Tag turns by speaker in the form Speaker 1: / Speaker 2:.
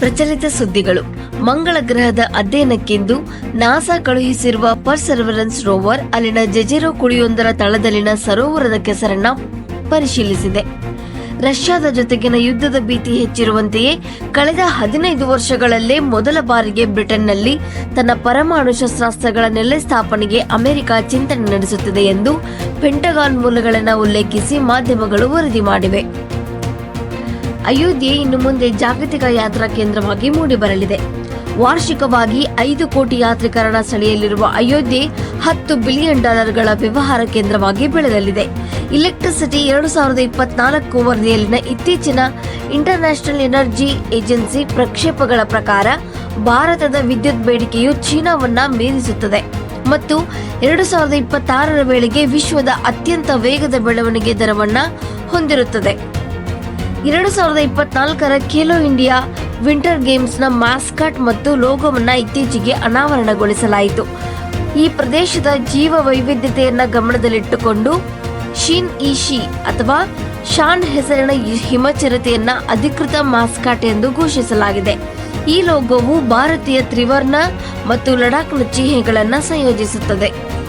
Speaker 1: ಪ್ರಚಲಿತ ಸುದ್ದಿಗಳು. ಮಂಗಳ ಗ್ರಹದ ಅಧ್ಯಯನಕ್ಕೆಂದು ನಾಸಾ ಕಳುಹಿಸಿರುವ ಪರ್ಸರ್ವರೆನ್ಸ್ ರೋವರ್ ಅಲ್ಲಿನ ಜೆಜೆರೋ ಕುಳಿಯೊಂದರ ತಳದಲ್ಲಿನ ಸರೋವರದ ಕೆಸರನ್ನ ಪರಿಶೀಲಿಸಿದೆ. ರಷ್ಯಾದ ಜೊತೆಗಿನ ಯುದ್ಧದ ಭೀತಿ ಹೆಚ್ಚಿರುವಂತೆಯೇ ಕಳೆದ ಹದಿನೈದು ವರ್ಷಗಳಲ್ಲೇ ಮೊದಲ ಬಾರಿಗೆ ಬ್ರಿಟನ್ನಲ್ಲಿ ತನ್ನ ಪರಮಾಣು ಶಸ್ತ್ರಾಸ್ತ್ರಗಳ ನೆಲೆ ಸ್ಥಾಪನೆಗೆ ಅಮೆರಿಕ ಚಿಂತನೆ ನಡೆಸುತ್ತಿದೆ ಎಂದು ಪೆಂಟಗಾನ್ ಮೂಲಗಳನ್ನು ಉಲ್ಲೇಖಿಸಿ ಮಾಧ್ಯಮಗಳು ವರದಿ ಮಾಡಿವೆ. ಅಯೋಧ್ಯೆ ಇನ್ನು ಮುಂದೆ ಜಾಗತಿಕ ಯಾತ್ರಾ ಕೇಂದ್ರವಾಗಿ ಮೂಡಿಬರಲಿದೆ. ವಾರ್ಷಿಕವಾಗಿ ಐದು ಕೋಟಿ ಯಾತ್ರಿಕರಣ ಸೆಳೆಯಲಿರುವ ಅಯೋಧ್ಯೆ ಹತ್ತು ಬಿಲಿಯನ್ ಡಾಲರ್ಗಳ ವ್ಯವಹಾರ ಕೇಂದ್ರವಾಗಿ ಬೆಳೆಯಲಿದೆ. ಇಲೆಕ್ಟ್ರಿಸಿಟಿ ಎರಡು ಸಾವಿರದ ಇಪ್ಪತ್ನಾಲ್ಕು ವರದಿಯಲ್ಲಿನ ಇತ್ತೀಚಿನ ಇಂಟರ್ನ್ಯಾಷನಲ್ ಎನರ್ಜಿ ಏಜೆನ್ಸಿ ಪ್ರಕ್ಷೇಪಗಳ ಪ್ರಕಾರ ಭಾರತದ ವಿದ್ಯುತ್ ಬೇಡಿಕೆಯು ಚೀನಾವನ್ನ ಮೀರಿಸುತ್ತದೆ. ಮತ್ತು ಎರಡು ಸಾವಿರದ ಇಪ್ಪತ್ತಾರರ ವೇಳೆಗೆ ವಿಶ್ವದ ಅತ್ಯಂತ ವೇಗದ ಬೆಳವಣಿಗೆ ದರವನ್ನ ಹೊಂದಿರುತ್ತದೆ. ಎರಡು ಸಾವಿರದ ಇಪ್ಪತ್ನಾಲ್ಕರ ಖೇಲೋ ಇಂಡಿಯಾ ವಿಂಟರ್ ಗೇಮ್ಸ್ನ ಮಾಸ್ಕಾಟ್ ಮತ್ತು ಲೋಗೋವನ್ನು ಇತ್ತೀಚೆಗೆ ಅನಾವರಣಗೊಳಿಸಲಾಯಿತು. ಈ ಪ್ರದೇಶದ ಜೀವ ವೈವಿಧ್ಯತೆಯನ್ನು ಗಮನದಲ್ಲಿಟ್ಟುಕೊಂಡು ಶಿನ್ ಇಶಿ ಅಥವಾ ಶಾನ್ ಹೆಸರಿನ ಹಿಮಚಿರತೆಯನ್ನ ಅಧಿಕೃತ ಮಾಸ್ಕಾಟ್ ಎಂದು ಘೋಷಿಸಲಾಗಿದೆ. ಈ ಲೋಗೋವು ಭಾರತೀಯ ತ್ರಿವರ್ಣ ಮತ್ತು ಲಡಾಖ್ನ ಚಿಹ್ನೆಗಳನ್ನು ಸಂಯೋಜಿಸುತ್ತದೆ.